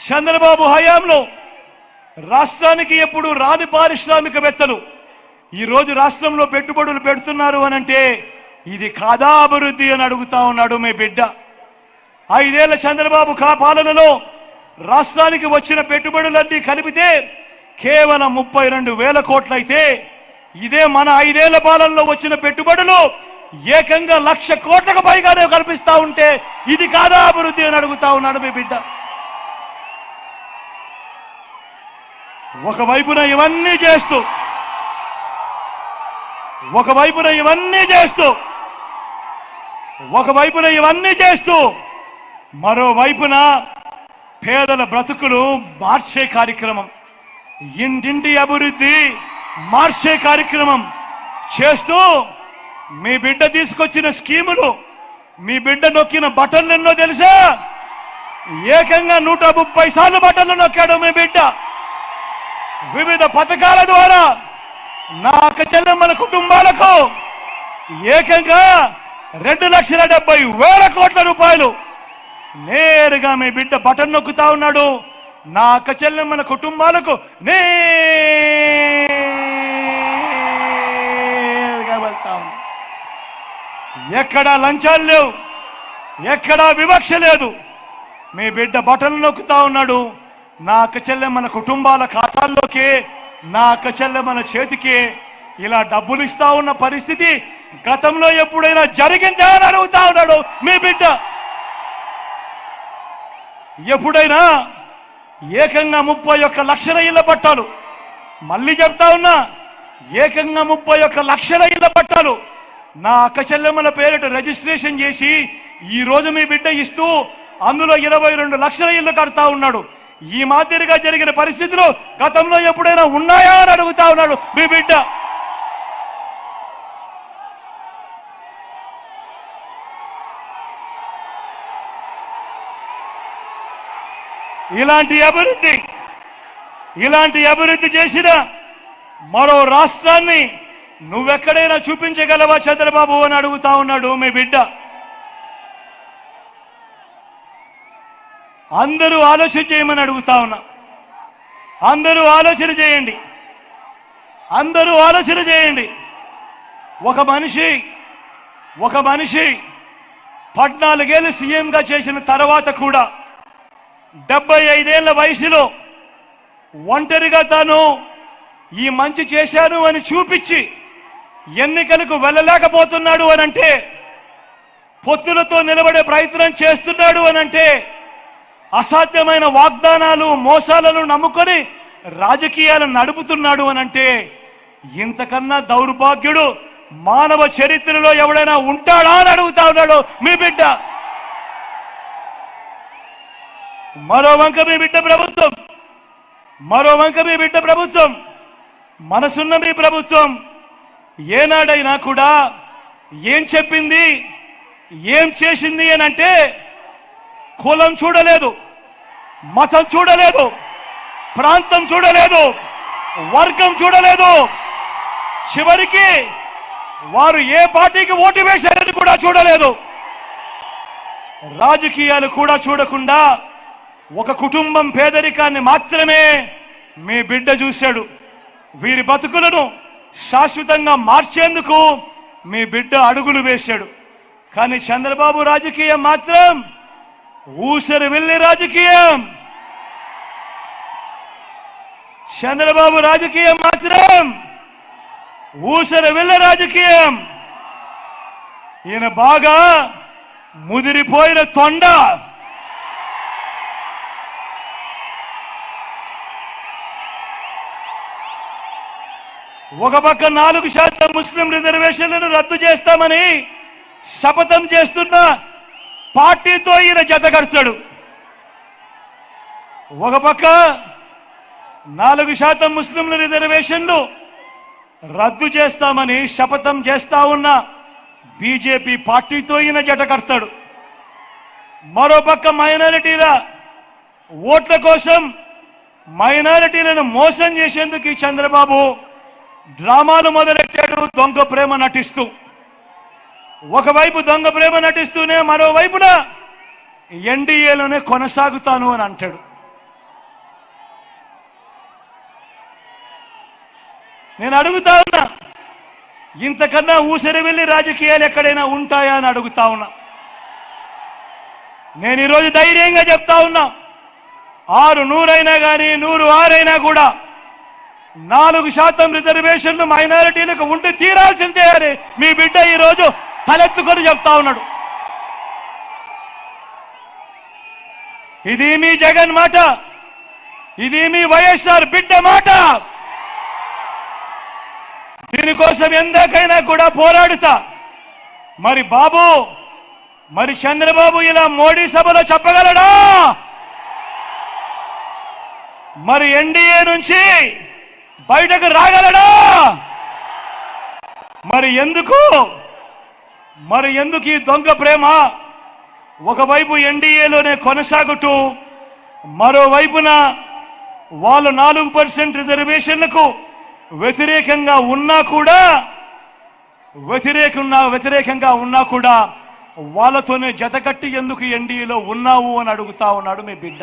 చంద్రబాబు హయాంలో రాష్ట్రానికి ఎప్పుడు రాని పారిశ్రామికవేత్తలు ఈరోజు రాష్ట్రంలో పెట్టుబడులు పెడుతున్నారు అనంటే ఇది కాదా అభివృద్ధి అని అడుగుతా ఉన్నాడు మీ బిడ్డ. ఐదేళ్ళ చంద్రబాబు పాలనలో రాష్ట్రానికి వచ్చిన పెట్టుబడులన్నీ కలిపితే కేవలం ముప్పై రెండు వేల కోట్లయితే ఇదే మన ఐదేళ్ళ పాలనలో వచ్చిన పెట్టుబడులు ఏకంగా లక్ష కోట్లకు పైగానే కల్పిస్తా ఉంటే ఇది కాదా అభివృద్ధి అని అడుగుతా ఉన్నాడు మీ బిడ్డ. ఒకవైపున ఇవన్నీ చేస్తూ ఒకవైపున ఇవన్నీ చేస్తూ ఒకవైపున ఇవన్నీ చేస్తూ మరోవైపున పేదల బ్రతుకులు మార్చే కార్యక్రమం ఇంటింటి అభివృద్ధి మార్చే కార్యక్రమం చేస్తూ మీ బిడ్డ తీసుకొచ్చిన స్కీములు మీ బిడ్డ నొక్కిన బటన్లు ఎన్నో తెలుసా? ఏకంగా నూట ముప్పై సార్లు బటన్లు నొక్కాడు మీ బిడ్డ. వివిధ పథకాల ద్వారా నా అక్క చెల్లెమ్మల కుటుంబాలకు ఏకంగా రెండు లక్షల డెబ్బై వేల కోట్ల రూపాయలు నేరుగా మీ బిడ్డ బటన్ నొక్కుతా ఉన్నాడు. నా అక్క చెల్లెమ్మల కుటుంబాలకు నేరుగా వెళ్తా ఎక్కడా లంచాలు లేవు ఎక్కడా వివక్ష లేదు. మీ బిడ్డ బటన్ నొక్కుతా ఉన్నాడు. నా అక్కచెల్లె మన కుటుంబాల ఖాతాల్లోకి నా అక్కచెల్లె మన చేతికి ఇలా డబ్బులు ఇస్తా ఉన్న పరిస్థితి గతంలో ఎప్పుడైనా జరిగిందా అని అడుగుతా ఉన్నాడు మీ బిడ్డ. ఎప్పుడైనా ఏకంగా ముప్పై ఒక్క లక్షల ఇళ్ళ పట్టాలు. మళ్ళీ చెప్తా ఉన్నా ఏకంగా ముప్పై ఒక్క లక్షల ఇళ్ళ పట్టాలు. నా అక్క చెల్లెమ్మల పేరిట రిజిస్ట్రేషన్ చేసి ఈ రోజు మీ బిడ్డ ఇస్తూ అందులో ఇరవై రెండు లక్షల ఇల్లు కడతా ఉన్నాడు. ఈ మాదిరిగా జరిగిన పరిస్థితులు గతంలో ఎప్పుడైనా ఉన్నాయా అని అడుగుతా ఉన్నాడు మీ బిడ్డ. ఇలాంటి అభివృద్ధి ఇలాంటి అభివృద్ధి చేసిన మరో రాష్ట్రాన్ని నువ్వెక్కడైనా చూపించగలవా చంద్రబాబు అని అడుగుతా ఉన్నాడు మీ బిడ్డ. అందరూ ఆలోచన చేయమని అడుగుతా ఉన్నా. అందరూ ఆలోచన చేయండి. అందరూ ఆలోచన చేయండి. ఒక మనిషి ఒక మనిషి పద్నాలుగేళ్ళు సీఎంగా చేసిన తర్వాత కూడా డెబ్బై ఐదేళ్ళ వయసులో ఒంటరిగా తాను ఈ మంచి చేశాను అని చూపించి ఎన్నికలకు వెళ్ళలేకపోతున్నాడు అని అంటే పొత్తులతో నిలబడే ప్రయత్నం చేస్తున్నాడు అని అంటే అసాధ్యమైన వాగ్దానాలు మోసాలను నమ్ముకొని రాజకీయాలు నడుపుతున్నాడు అని అంటే ఇంతకన్నా దౌర్భాగ్యుడు మానవ చరిత్రలో ఎవడైనా ఉంటాడా అని అడుగుతా ఉన్నాడు మీ బిడ్డ. మరో వంక మీ బిడ్డ ప్రభుత్వం. మరో వంక మీ బిడ్డ ప్రభుత్వం. మనసున్న మీ ప్రభుత్వం. ఏనాడైనా కూడా ఏం చెప్పింది? ఏం చేసింది అని అంటే కులం చూడలేదు మతం చూడలేదు ప్రాంతం చూడలేదు వర్గం చూడలేదు. చివరికి వారు ఏ పార్టీకి ఓటు వేశారని కూడా చూడలేదు. రాజకీయాలు కూడా చూడకుండా ఒక కుటుంబం పేదరికాన్ని మాత్రమే మీ బిడ్డ చూశాడు. వీరి బతుకులను శాశ్వతంగా మార్చేందుకు మీ బిడ్డ అడుగులు వేశాడు. కానీ చంద్రబాబు రాజకీయం మాత్రం ఊసరి వెళ్ళి రాజకీయం. చంద్రబాబు రాజకీయం మాత్రం ఊసరి వెళ్ళ రాజకీయం. ఈయన బాగా ముదిరిపోయిన తొండ. ఒక పక్క నాలుగు శాతం ముస్లిం రిజర్వేషన్లను రద్దు చేస్తామని శపథం చేస్తున్నా పార్టీతో ఈయన జతకరుస్తాడు ఒక పక్క నాలుగు శాతం ముస్లింల రిజర్వేషన్లు రద్దు చేస్తామని శపథం చేస్తా ఉన్న బీజేపీ పార్టీతో ఈయన జట కడతాడు మరోపక్క మైనారిటీల ఓట్ల కోసం మైనారిటీలను మోసం చేసేందుకు ఈ చంద్రబాబు డ్రామాలు మొదలెట్టాడు దొంగ ప్రేమ నటిస్తూ. ఒకవైపు దొంగ ప్రేమ నటిస్తూనే మరోవైపున ఎన్డీఏలోనే కొనసాగుతాను అని అంటాడు. నేను అడుగుతా ఉన్నా ఇంతకన్నా ఊసరి వెళ్ళి రాజకీయాలు ఎక్కడైనా ఉంటాయా అని అడుగుతా ఉన్నా. నేను ఈరోజు ధైర్యంగా చెప్తా ఉన్నా ఆరు నూరైనా కానీ నూరు ఆరైనా కూడా నాలుగు శాతం రిజర్వేషన్లు మైనారిటీలకు ఉండి తీరాల్సిందే అని మీ బిడ్డ ఈరోజు తలెత్తుకొని చెప్తా ఉన్నాడు. ఇది మీ జగన్ మాట ఇది మీ వైఎస్ఆర్ బిడ్డ మాట. దీనికోసం ఎందాకైనా కూడా పోరాడుతా. మరి బాబు మరి చంద్రబాబు ఇలా మోడీ సభలో చెప్పగలడా? మరి ఎన్డీఏ నుంచి బయటకు రాగలడా? మరి ఎందుకు? మరి ఎందుకు ఈ దొంగ ప్రేమ? ఒకవైపు ఎన్డీఏలోనే కొనసాగుతూ మరోవైపున వాళ్ళు నాలుగు పర్సెంట్ రిజర్వేషన్లకు వ్యతిరేకంగా ఉన్నా కూడా వ్యతిరేకంగా వ్యతిరేకంగా ఉన్నా కూడా వాళ్ళతోనే జతకట్టి ఎందుకు ఎన్డీఏలో ఉన్నావు అని అడుగుతా ఉన్నాడు మీ బిడ్డ.